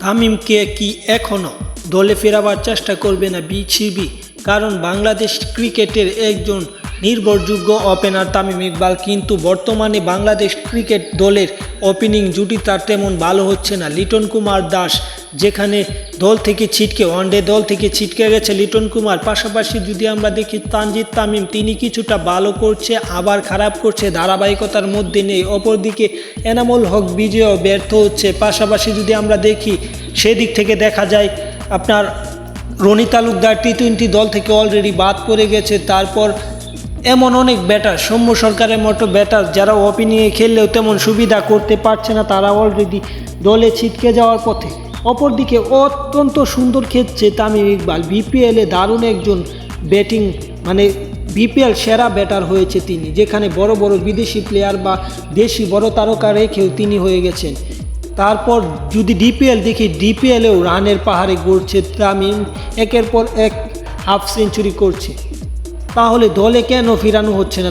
তামিমকে কি এখনও দলে ফেরাবার চেষ্টা করবে না বিসিবি? কারণ বাংলাদেশ ক্রিকেটের একজন নির্ভরযোগ্য ওপেনার তামিম ইকবাল, কিন্তু বর্তমানে বাংলাদেশ ক্রিকেট দলের ওপেনিং জুটি তার তেমন ভালো হচ্ছে না। লিটন কুমার দাস, যেখানে দল থেকে ছিটকে ওয়ানডে দল থেকে ছিটকে গেছে লিটন কুমার। পাশাপাশি যদি আমরা দেখি তানজিদ তামিম, তিনি কিছুটা ভালো করছে, আবার খারাপ করছে, ধারাবাহিকতার মধ্যে নেই। অপরদিকে এনামুল হক বিজয়ও ব্যর্থ হচ্ছে। পাশাপাশি যদি আমরা দেখি, সেদিক থেকে দেখা যায়, আপনার রনি তালুকদার টি টোয়েন্টি দল থেকে অলরেডি বাদ পড়ে গেছে। তারপর এমন অনেক ব্যাটার সৌম্য সরকারের মতো ব্যাটার যারা ওপেনিংয়ে খেললেও তেমন সুবিধা করতে পারছে না, তারা অলরেডি দলে ছিটকে যাওয়ার পথে। অপরদিকে অত্যন্ত সুন্দর খেলছে তামিম ইকবাল বিপিএলে দারুণ একজন ব্যাটিং মানে বিপিএল সেরা ব্যাটার হয়েছে তিনি, যেখানে বড় বড় বিদেশি প্লেয়ার বা দেশি বড় তারকা রেখেও তিনি হয়ে গেছেন। তারপর যদি ডিপিএল দেখি ডিপিএলেও রানের পাহাড়ে গড়ছে তামিম, একের পর এক হাফ সেঞ্চুরি করছে। তাহলে দলে কেন ফিরানো হচ্ছে না?